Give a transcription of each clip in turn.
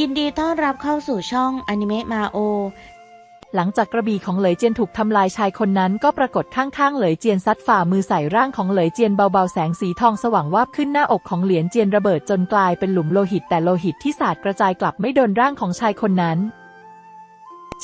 ยินดีต้อนรับเข้าสู่ช่องอนิเมะมาโอ หลังจากกระบี่ของเหลยเจียนถูกทำลายชายคนนั้นก็ปรากฏข้างๆ เหลยเจียนซัดฝ่ามือใส่ร่างของเหลยเจียนเบาๆ แสงสีทองสว่างวาบขึ้นหน้าอกของเหลียนเจียนระเบิดจนกลายเป็นหลุมโลหิตแต่โลหิตที่สาดกระจายกลับไม่โดนร่างของชายคนนั้น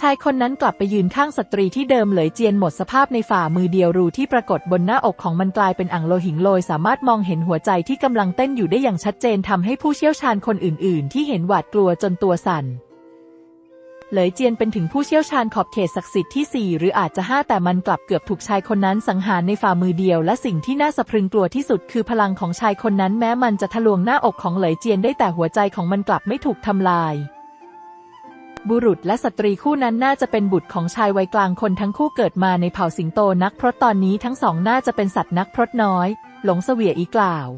ชายคนนั้นกลับไปยืนข้างสตรีที่เดิมเหลยเจียนหมดสภาพในฝ่ามือเดียวรูที่ปรากฏบนหน้าอกของมันกลายเป็นอ่างโลหิงโลยสามารถมองเห็นหัวใจที่กำลังเต้นอยู่ได้อย่างชัดเจนทำให้ผู้เชี่ยวชาญคนอื่น ๆ ที่เห็นหวาดกลัวจนตัวสั่นเหลยเจียนเป็นถึงผู้เชี่ยวชาญขอบเขตศักดิ์สิทธิ์ที่ 4 หรืออาจจะ 5 แต่มันกลับเกือบถูกชายคนนั้นสังหารในฝ่ามือเดียว และสิ่งที่น่าสะพรึงกลัวที่สุดคือพลังของชายคนนั้นแม้มันจะทะลวงหน้าอกของเหลยเจียนได้แต่หัวใจของมันกลับไม่ถูกทำลาย บุรุษและสตรีคู่นั้นน่าจะเป็นบุตรของชายวัยกลางคนทั้งคู่เกิดมาในเผ่าสิงโตนักพรตตอนนี้ทั้งสองน่าจะเป็นสัตว์นักพรตน้อย หลงเสวียอีกล่าว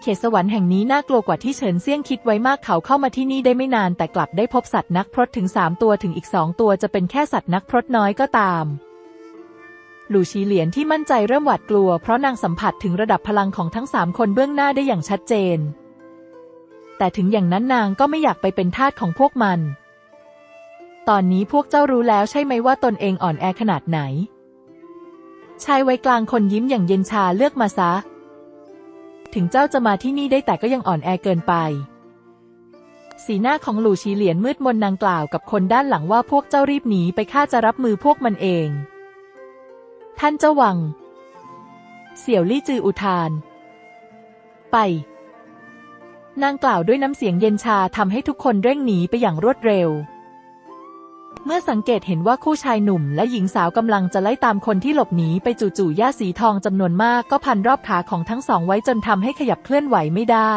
เขตสวรรค์แห่งนี้น่ากลัวกว่าที่เฉินเซี่ยงคิดไว้มากเขาเข้ามาที่นี่ได้ไม่นานแต่กลับได้พบสัตว์นักพรตถึงสามตัวถึงอีกสองตัวจะเป็นแค่สัตว์นักพรตน้อยก็ตามหลู่ชีเหลียนที่มั่นใจเริ่มหวาดกลัวเพราะนางสัมผัสถึงระดับพลังของทั้งสามคนเบื้องหน้าได้อย่างชัดเจน แต่ถึงอย่างนั้นนางก็ไม่อยากไปเป็นทาสของพวกมัน ตอนนี้พวกเจ้ารู้แล้วใช่ไหมว่าตนเองอ่อนแอขนาดไหน ชายวัยกลางคนยิ้มอย่างเย็นชาเลือกมาซะ ถึงเจ้าจะมาที่นี่ได้แต่ก็ยังอ่อนแอเกินไป สีหน้าของหลู่ชีเหลียนมืดมนนางกล่าวกับคนด้านหลังว่าพวกเจ้ารีบหนีไปข้าจะรับมือพวกมันเอง ท่านเจ้าวัง เสี่ยวลี่จืออุทาน ไป นางกล่าวด้วยน้ำเสียงเย็นชาทำให้ทุกคนเร่งหนีไปอย่างรวดเร็ว เมื่อสังเกตเห็นว่าคู่ชายหนุ่มและหญิงสาวกำลังจะไล่ตามคนที่หลบหนีไปจู่ๆหญ้าสีทองจำนวนมากก็พันรอบขาของทั้งสองไว้จนทำให้ขยับเคลื่อนไหวไม่ได้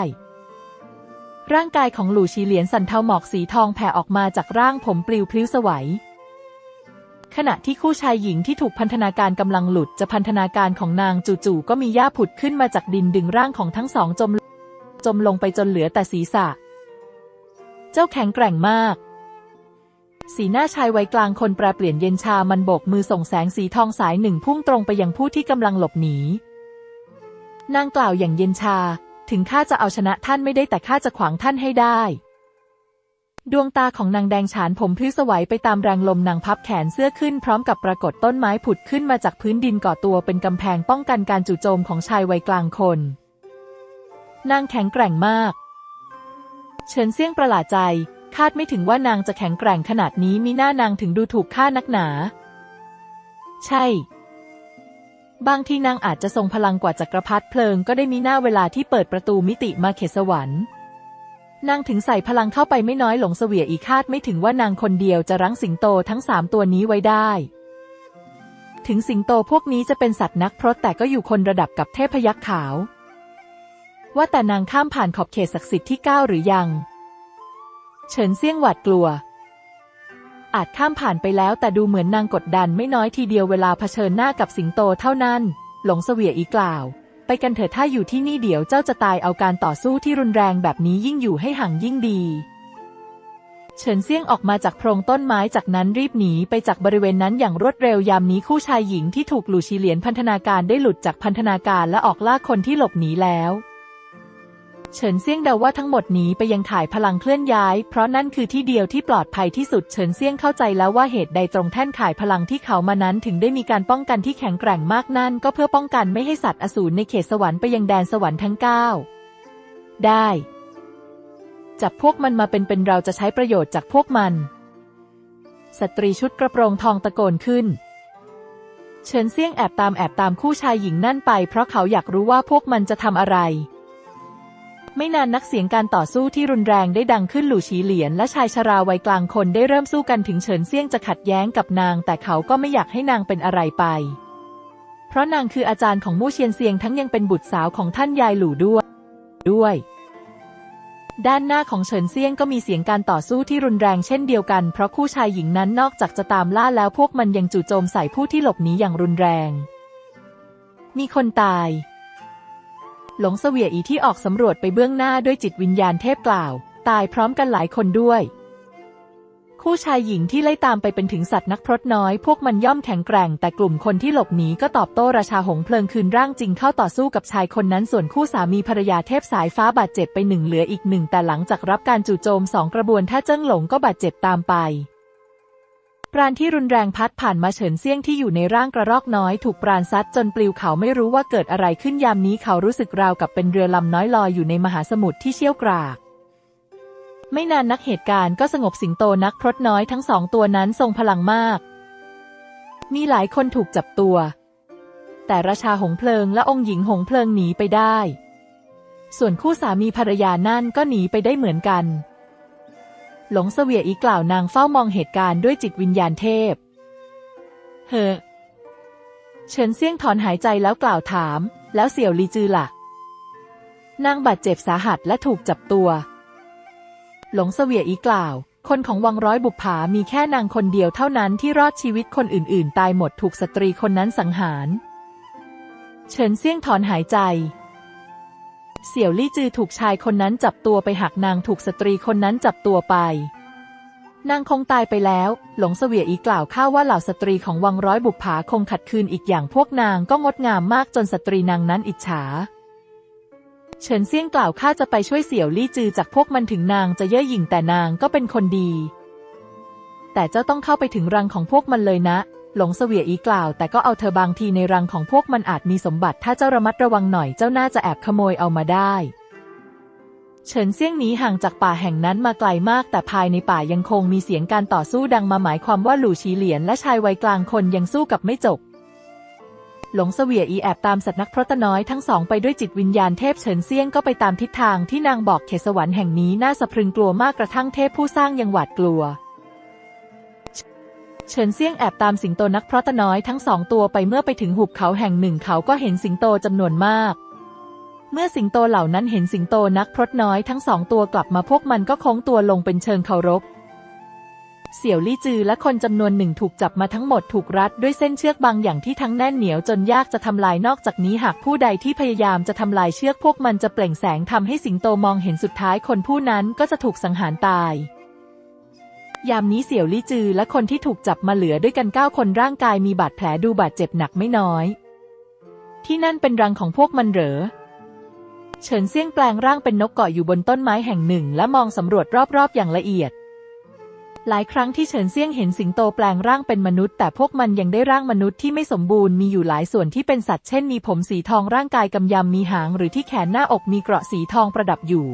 ร่างกายของหลู่ชีเหลียนสันเทาหมอกสีทองแผ่ออกมาจากร่างผมปลิวพลิ้วสวัยขณะที่คู่ชายหญิงที่ถูกพันธนาการกำลังหลุดจะพันธนาการของนางจู่ๆก็มีหญ้าผุดขึ้นมาจากดินดึงร่างของทั้งสองจม จมลงไปจนเหลือแต่ศีรษะ เจ้าแข็งแกร่งมาก สีหน้าชายวัยกลางคนแปรเปลี่ยนเย็นชามันโบกมือส่งแสงสีทองสายหนึ่งพุ่งตรงไปยังผู้ที่กำลังหลบหนี นางกล่าวอย่างเย็นชา ถึงข้าจะเอาชนะท่านไม่ได้แต่ข้าจะขวางท่านให้ได้ ดวงตาของนางแดงฉานผมพลิ้วสวัยไปตามแรงลมนางพับแขนเสื้อขึ้นพร้อมกับปรากฏต้นไม้ผุดขึ้นมาจากพื้นดินก่อตัวเป็นกำแพงป้องกันการจู่โจมของชายวัยกลางคน นางแข็งแกร่งมาก เฉินเซี่ยงประหลาดใจ คาดไม่ถึงว่านางจะแข็งแกร่งขนาดนี้มีหน้านางถึงดูถูกข้านักหนา ใช่ บางทีนางอาจจะทรงพลังกว่าจักรพรรดิเพลิงก็ได้มีหน้าเวลาที่เปิดประตูมิติมาเขตสวรรค์นางถึงใส่พลังเข้าไปไม่น้อยหลงเสวียอีคาดไม่ถึงว่านางคนเดียวจะรั้งสิงโตทั้งสามตัวนี้ไว้ได้ ถึงสิงโตพวกนี้จะเป็นสัตว์นักพรตแต่ก็อยู่คนระดับกับเทพยักษ์ขาว ว่าแต่นางข้ามผ่านขอบเขตศักดิ์สิทธิ์ที่เก้าหรือยัง เฉินเซี่ยงหวาดกลัว อาจข้ามผ่านไปแล้วแต่ดูเหมือนนางกดดันไม่น้อยทีเดียวเวลาเผชิญหน้ากับสิงโตเท่านั้น หลงเสวียอีกล่าว ไปกันเถอะถ้าอยู่ที่นี่เดี๋ยวเจ้าจะตายเอาการต่อสู้ที่รุนแรงแบบนี้ยิ่งอยู่ให้ห่างยิ่งดีเฉินเซี่ยงออกมาจากโพรงต้นไม้จากนั้นรีบหนีไปจากบริเวณนั้นอย่างรวดเร็วยามนี้คู่ชายหญิงที่ถูกหลู่ชีเหลียนพันธนาการได้หลุดจากพันธนาการและออกล่าคนที่หลบหนีแล้ว เฉินเซี่ยงเดาว่าทั้งหมดหนีไปยังข่ายพลังเคลื่อนย้าย เพราะนั่นคือที่เดียวที่ปลอดภัยที่สุดเฉินเซี่ยงเข้าใจแล้วว่าเหตุใดตรงแท่นข่ายพลังที่เขามานั้นถึงได้มีการป้องกันที่แข็งแกร่งมากนั่น ก็เพื่อป้องกันไม่ให้สัตว์อสูรในเขตสวรรค์ไปยังแดนสวรรค์ทั้งเก้าได้ จับพวกมันมาเป็นเป็นเราจะใช้ประโยชน์จากพวกมัน สตรีชุดกระโปรงทองตะโกนขึ้นเฉินเซี่ยงแอบตามแอบตามคู่ชายหญิงนั่นไป เพราะเขาอยากรู้ว่าพวกมันจะทำอะไร ไม่นานนักเสียงการต่อสู้ที่รุนแรงได้ดังขึ้นหลู่ฉีเหลียนและชายชราวัยกลางคนได้เริ่มสู้กันถึงเฉินเซี่ยงจะขัดแย้งกับนาง แต่เขาก็ไม่อยากให้นางเป็นอะไรไป เพราะนางคืออาจารย์ของมู่เชียนเซียงทั้งยังเป็นบุตรสาวของท่านยายหลู่ด้วยด้วยด้านหน้าของเฉินเซียงก็มีเสียงการต่อสู้ที่รุนแรงเช่นเดียวกัน เพราะคู่ชายหญิงนั้นนอกจากจะตามล่าแล้วพวกมันยังจู่โจมใส่ผู้ที่หลบหนีอย่างรุนแรง มีคนตาย หลงเสวียอีที่ออกสำรวจไปเบื้องหน้าด้วยจิตวิญญาณเทพกล่าว ตายพร้อมกันหลายคนด้วย คู่ชายหญิงที่ไล่ตามไปเป็นถึงสัตว์นักพรตน้อย พวกมันย่อมแข็งแกร่ง แต่กลุ่มคนที่หลบหนีก็ตอบโต้ราชาหงเพลิงคืนร่างจริงเข้าต่อสู้กับชายคนนั้นส่วนคู่สามีภรรยาเทพสายฟ้าบาดเจ็บไปหนึ่งเหลืออีกหนึ่งแต่หลังจากรับการจู่โจมสองกระบวนท่าเจิ้งหลงก็บาดเจ็บตามไป ปราณที่รุนแรงพัดผ่านมาเฉินเซี่ยงที่อยู่ในร่างกระรอกน้อยถูกปราณซัดจนปลิวเขาไม่รู้ว่าเกิดอะไรขึ้นยามนี้เขารู้สึกราวกับเป็นเรือลำน้อยลอยอยู่ในมหาสมุทรที่เชี่ยวกราก ไม่นานนักเหตุการณ์ก็สงบสิงโตนักพรตน้อยทั้งสองตัวนั้นทรงพลังมาก มีหลายคนถูกจับตัว แต่ราชาหงเพลิงและองค์หญิงหงเพลิงหนีไปได้ ส่วนคู่สามีภรรยานั่นก็หนีไปได้เหมือนกัน หลงเสวียอีกล่าวนางเฝ้ามองเหตุการณ์ด้วยจิตวิญญาณเทพ เฮอเฉินเซี่ยงถอนหายใจแล้วกล่าวถาม แล้วเสี่ยวลีจือล่ะ นางบาดเจ็บสาหัสและถูกจับตัว หลงเสวียอีกล่าว คนของวังร้อยบุปผามีแค่นางคนเดียวเท่านั้นที่รอดชีวิตคนอื่น ๆ ตายหมดถูกสตรีคนนั้นสังหาร เฉินเซี่ยงถอนหายใจ เสี่ยวลี่จือถูกชายคนนั้นจับตัวไปหักนางถูกสตรีคนนั้นจับตัวไป นางคงตายไปแล้ว หลงเสวียอีกล่าวข้าว่าเหล่าสตรีของวังร้อยบุปผาคงขัดคืนอีกอย่างพวกนางก็งดงามมากจนสตรีนางนั้นอิจฉา เฉินเซี่ยงกล่าวข้าจะไปช่วยเสี่ยวลี่จือจากพวกมันถึงนางจะเย่อหยิ่งแต่นางก็เป็นคนดี แต่เจ้าต้องเข้าไปถึงรังของพวกมันเลยนะ หลงเสวียอีกล่าว แต่ก็เอาเธอบางทีในรังของพวกมันอาจมีสมบัติ ถ้าเจ้าระมัดระวังหน่อยเจ้าน่าจะแอบขโมยเอามาได้เฉินเซี่ยงหนีห่างจากป่าแห่งนั้นมาไกลมาก แต่ภายในป่ายังคงมีเสียงการต่อสู้ดังมาหมายความว่าหลู่ชีเหลียนและชายวัยกลางคนยังสู้กับไม่จบ หลงเสวียอีแอบตามสัตว์นักพรตน้อยทั้งสองไปด้วยจิตวิญญาณเทพเฉินเซี่ยงก็ไปตามทิศทางที่นางบอกเขตสวรรค์แห่งนี้น่าสะพรึงกลัวมากกระทั่งเทพผู้สร้างยังหวาดกลัว เฉินเซี่ยงแอบตามสิงโตนักพรตน้อยทั้งสองตัวไปเมื่อไปถึงหุบเขาแห่งหนึ่งเขาก็เห็นสิงโตจำนวนมาก เมื่อสิงโตเหล่านั้นเห็นสิงโตนักพรตน้อยทั้งสองตัวกลับมาพวกมันก็โค้งตัวลงเป็นเชิงเคารพ เสี่ยวลี่จือและคนจำนวนหนึ่งถูกจับมาทั้งหมดถูกรัดด้วยเส้นเชือกบางอย่างที่ทั้งแน่นเหนียวจนยากจะทำลายนอกจากนี้หากผู้ใดที่พยายามจะทำลายเชือกพวกมันจะเปล่งแสงทำให้สิงโตมองเห็นสุดท้ายคนผู้นั้นก็จะถูกสังหารตาย ยามนี้เสี่ยวลี่จือและคนที่ถูกจับมาเหลือด้วยกันเก้าคนร่างกายมีบาดแผลดูบาดเจ็บหนักไม่น้อย ที่นั่นเป็นรังของพวกมันเหรอ เฉินเซี่ยงแปลงร่างเป็นนกเกาะอยู่บนต้นไม้แห่งหนึ่ง และมองสำรวจรอบๆ อย่างละเอียด หลายครั้งที่เฉินเซี่ยงเห็นสิงโตแปลงร่างเป็นมนุษย์ แต่พวกมันยังได้ร่างมนุษย์ที่ไม่สมบูรณ์มีอยู่หลายส่วนที่เป็นสัตว์เช่นมีผมสีทองร่างกายกำยำมีหางหรือที่แขนหน้าอกมีเกราะสีทองประดับอยู่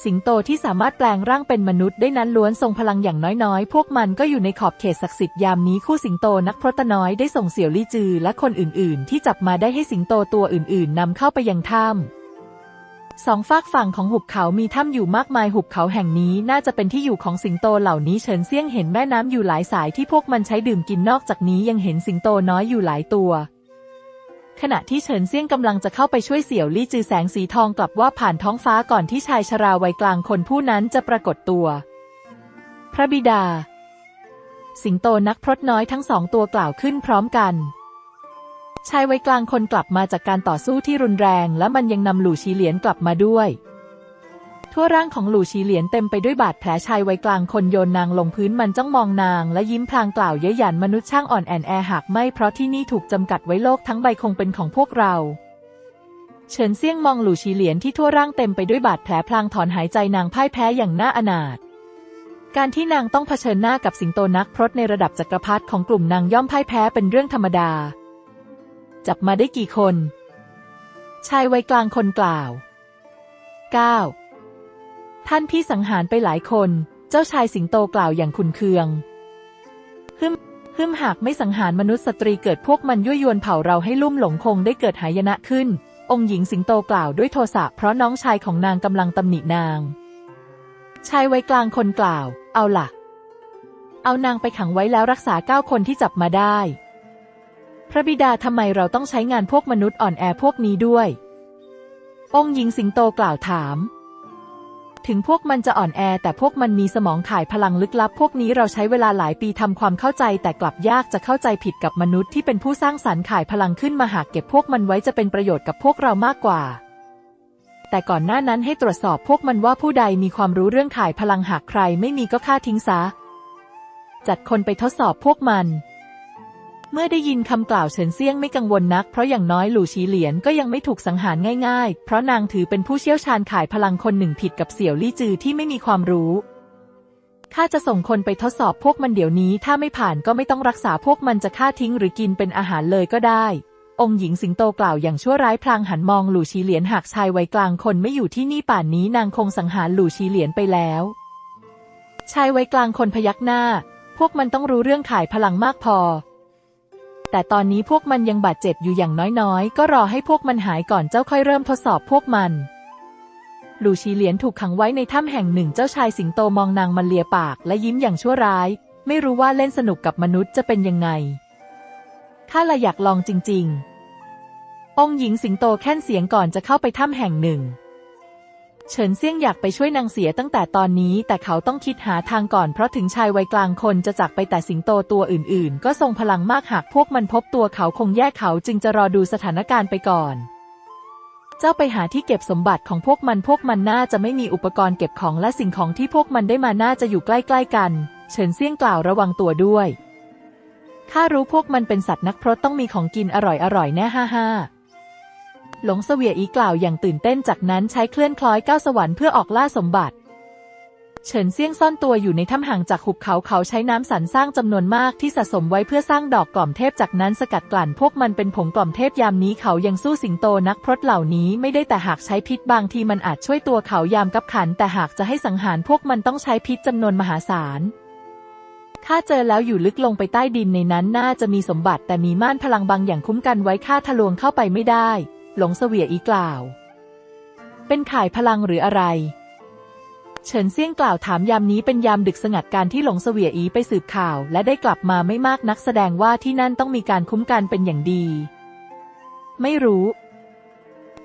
สิงโตที่สามารถแปลงร่างเป็นมนุษย์ได้นั้นล้วนทรงพลังอย่างน้อยๆ พวกมันก็อยู่ในขอบเขตศักดิ์สิทธิ์ยามนี้คู่สิงโตนักพรตน้อยได้ส่งเสี่ยวลี่จือ และคนอื่นๆ ที่จับมาได้ให้สิงโตตัวอื่นๆนำเข้าไปยังถ้ำสองฝากฝั่งของหุบเขามีถ้ำอยู่มากมายหุบเขาแห่งนี้น่าจะเป็นที่อยู่ของสิงโตเหล่านี้เฉินเซี่ยงเห็นแม่น้ำอยู่หลายสายที่พวกมันใช้ดื่มกินนอกจากนี้ยังเห็นสิงโตน้อยอยู่หลายตัว ขณะที่เฉินเซี่ยงกำลังจะเข้าไปช่วยเสี่ยวลี่จือแสงสีทองกลับว่าผ่านท้องฟ้าก่อนที่ชายชราวัยกลางคนผู้นั้นจะปรากฏตัว พระบิดา สิงโตนักพรตน้อยทั้งสองตัวกล่าวขึ้นพร้อมกัน ชายวัยกลางคนกลับมาจากการต่อสู้ที่รุนแรง และมันยังนำหลู่ชีเหลียนกลับมาด้วย ทั่วร่างของหลู่ชีเหลียนเต็มไปด้วยบาดแผลชายวัยกลางคนโยนนางลงพื้นมันจ้องมองนาง และยิ้มพลางกล่าวเย้ยหยันมนุษย์ช่างอ่อนแอนแอหากไม่เพราะที่นี่ถูกจำกัดไว้โลกทั้งใบคงเป็นของพวกเราเฉินเซี่ยงมองหลู่ชีเหลียนที่ทั่วร่างเต็มไปด้วยบาดแผลพลางถอนหายใจนางพ่ายแพ้อย่างน่าอนาถการที่นางต้องเผชิญหน้ากับสิงโตนักพรตในระดับจักรพรรดิของกลุ่มนางย่อมพ่ายแพ้เป็นเรื่องธรรมดา จับมาได้กี่คน ชายวัยกลางคนกล่าว 9. ท่านพี่สังหารไปหลายคน เจ้าชายสิงโตกล่าวอย่างขุนเคืองฮึมฮึมหากไม่สังหารมนุษย์สตรีเกิดพวกมันยั่วยวนเผ่าเราให้ลุ่มหลงคงได้เกิดหายนะขึ้น องค์หญิงสิงโตกล่าวด้วยโทสะเพราะน้องชายของนางกำลังตำหนินาง ชายวัยกลางคนกล่าว เอาล่ะ เอานางไปขังไว้แล้วรักษาเก้าคนที่จับมาได้ พระบิดาทำไมเราต้องใช้งานพวกมนุษย์อ่อนแอพวกนี้ด้วย องค์หญิงสิงโตกล่าวถาม ถึงพวกมันจะอ่อนแอแต่พวกมันมีสมองข่ายพลังลึกลับ พวกนี้เราใช้เวลาหลายปีทำความเข้าใจ แต่กลับยากจะเข้าใจผิดกับมนุษย์ที่เป็นผู้สร้างสรรค์ข่ายพลังขึ้นมาหากเก็บพวกมันไว้จะเป็นประโยชน์กับพวกเรามากกว่า แต่ก่อนหน้านั้นให้ตรวจสอบพวกมันว่าผู้ใดมีความรู้เรื่องข่ายพลังหากใครไม่มีก็ฆ่าทิ้งซะ จัดคนไปทดสอบพวกมัน เมื่อได้ยินคำกล่าวเฉินเซียงไม่กังวลนัก เพราะอย่างน้อยหลู่ชีเหลียนก็ยังไม่ถูกสังหารง่ายๆ เพราะนางถือเป็นผู้เชี่ยวชาญขายพลังคนหนึ่งผิดกับเสี่ยวลี่จือที่ไม่มีความรู้ข้าจะส่งคนไปทดสอบพวกมันเดี๋ยวนี้ ถ้าไม่ผ่านก็ไม่ต้องรักษาพวกมันจะฆ่าทิ้งหรือกินเป็นอาหารเลยก็ได้ องค์หญิงสิงโตกล่าวอย่างชั่วร้ายพลางหันมองหลู่ชีเหลียนหากชายวัยกลางคนไม่อยู่ที่นี่ป่านนี้นางคงสังหารหลู่ชีเหลียนไปแล้ว ชายวัยกลางคนพยักหน้า พวกมันต้องรู้เรื่องขายพลังมากพอ แต่ตอนนี้พวกมันยังบาดเจ็บอยู่อย่างน้อยๆ ก็รอให้พวกมันหายก่อนเจ้าค่อยเริ่มทดสอบพวกมันหลูชีเหลียนถูกขังไว้ในถ้ำแห่งหนึ่งเจ้าชายสิงโตมองนางมันเลียปากและยิ้มอย่างชั่วร้าย ไม่รู้ว่าเล่นสนุกกับมนุษย์จะเป็นยังไง ข้าละอยากลองจริง ๆ องค์หญิงสิงโตแค่นเสียงก่อนจะเข้าไปถ้ำแห่งหนึ่ง เฉินเซี่ยงอยากไปช่วยนางเสียตั้งแต่ตอนนี้ แต่เขาต้องคิดหาทางก่อนเพราะถึงชายวัยกลางคนจะจากไปแต่สิงโตตัวอื่นๆ ก็ทรงพลังมากหากพวกมันพบตัวเขาคงแยกเขาจึงจะรอดูสถานการณ์ไปก่อน เจ้าไปหาที่เก็บสมบัติของพวกมันพวกมันน่าจะไม่มีอุปกรณ์เก็บของและสิ่งของที่พวกมันได้มาน่าจะอยู่ใกล้ ๆ กัน เฉินเซี่ยงกล่าวระวังตัวด้วยข้ารู้พวกมันเป็นสัตว์นักพรตต้องมีของกินอร่อยๆแน่ฮ่าฮ่า หลงเสวียอีกล่าวอย่างตื่นเต้นจากนั้นใช้เคลื่อนคล้อยก้าวสวรรค์เพื่อออกล่าสมบัติเฉินเซี่ยงซ่อนตัวอยู่ในถ้ำห่างจากหุบเขาเขาใช้น้ำสันสร้างจำนวนมากที่สะสมไว้เพื่อสร้างดอกกล่อมเทพจากนั้นสกัดกลั่นพวกมันเป็นผงกล่อมเทพยามนี้เขายังสู้สิงโตนักพรตเหล่านี้ไม่ได้แต่หากใช้พิษบางทีมันอาจช่วยตัวเขายามกับขัน แต่หากจะให้สังหารพวกมันต้องใช้พิษจำนวนมหาศาลข้าเจอแล้วอยู่ลึกลงไปใต้ดินในนั้นน่าจะมีสมบัติแต่มีม่านพลังบางอย่างคุ้มกันไว้ข้าทะลวงเข้าไปไม่ได้ หลงเสวียอีกล่าว เป็นข่ายพลังหรืออะไร เฉินเซี่ยงกล่าวถามยามนี้เป็นยามดึกสงัดการที่หลงเสวียอีไปสืบข่าว และได้กลับมาไม่มากนักแสดงว่าที่นั่นต้องมีการคุ้มกันเป็นอย่างดี ไม่รู้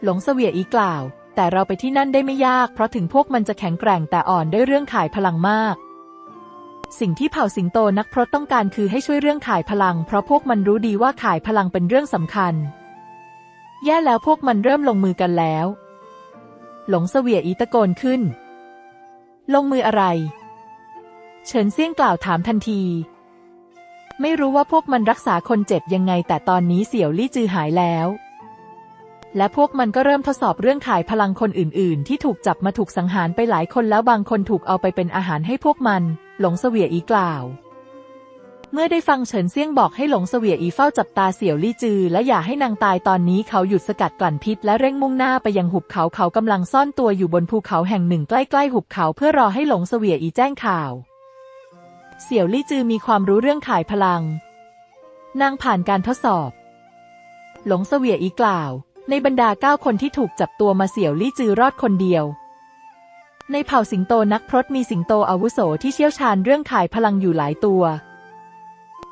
หลงเสวียอีกล่าว แต่เราไปที่นั่นได้ไม่ยาก เพราะถึงพวกมันจะแข็งแกร่งแต่อ่อนด้วยเรื่องข่ายพลังมากสิ่งที่เผ่าสิงโตนักพรตต้องการคือให้ช่วยเรื่องข่ายพลัง เพราะพวกมันรู้ดีว่าข่ายพลังเป็นเรื่องสำคัญ แย่แล้วพวกมันเริ่มลงมือกันแล้ว หลงเสวียอีตะโกนขึ้น ลงมืออะไร เฉินเซี่ยงกล่าวถามทันที ไม่รู้ว่าพวกมันรักษาคนเจ็บยังไงแต่ตอนนี้เสี่ยวลี่จือหายแล้ว และพวกมันก็เริ่มทดสอบเรื่องขายพลังคนอื่น ๆ ที่ถูกจับมาถูกสังหารไปหลายคนแล้วบางคนถูกเอาไปเป็นอาหารให้พวกมัน หลงเสวียอีกล่าว เมื่อได้ฟังเฉินเซี่ยงบอกให้หลงเสวียอีเฝ้าจับตาเสี่ยวลี่จือ และอย่าให้นางตายตอนนี้เขาหยุดสกัดกลั่นพิษและเร่งมุ่งหน้าไปยังหุบเขาเขากำลังซ่อนตัวอยู่บนภูเขาแห่งหนึ่งใกล้ๆหุบเขาเพื่อรอให้หลงเสวียอีแจ้งข่าว เสี่ยวลี่จือมีความรู้เรื่องขายพลัง นางผ่านการทดสอบ หลงเสวียอีกล่าว ในบรรดาเก้าคนที่ถูกจับตัวมาเสี่ยวลี่จือรอดคนเดียวในเผ่าสิงโตนักพรตมีสิงโตอาวุโสที่เชี่ยวชาญเรื่องขายพลังอยู่หลายตัว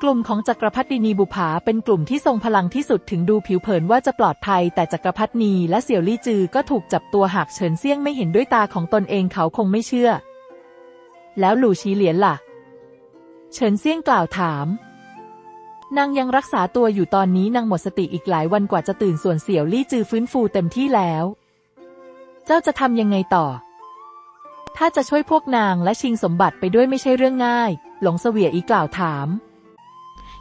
กลุ่มของจักรพรรดินีบุภาเป็นกลุ่มที่ทรงพลังที่สุดถึงดูผิวเผินว่าจะปลอดภัย แต่จักรพรรดินีและเสี่ยวลี่จือก็ถูกจับตัวหากเฉินเซี่ยงไม่เห็นด้วยตาของตนเองเขาคงไม่เชื่อ แล้วหลู่ชีเหลียนล่ะ เฉินเซี่ยงกล่าวถามนางยังรักษาตัวอยู่ตอนนี้นางหมดสติอีกหลายวันกว่าจะตื่นส่วนเสี่ยวลี่จือฟื้นฟูเต็มที่แล้ว เจ้าจะทำยังไงต่อ ถ้าจะช่วยพวกนางและชิงสมบัติไปด้วยไม่ใช่เรื่องง่าย หลงเสวียอีกล่าวถาม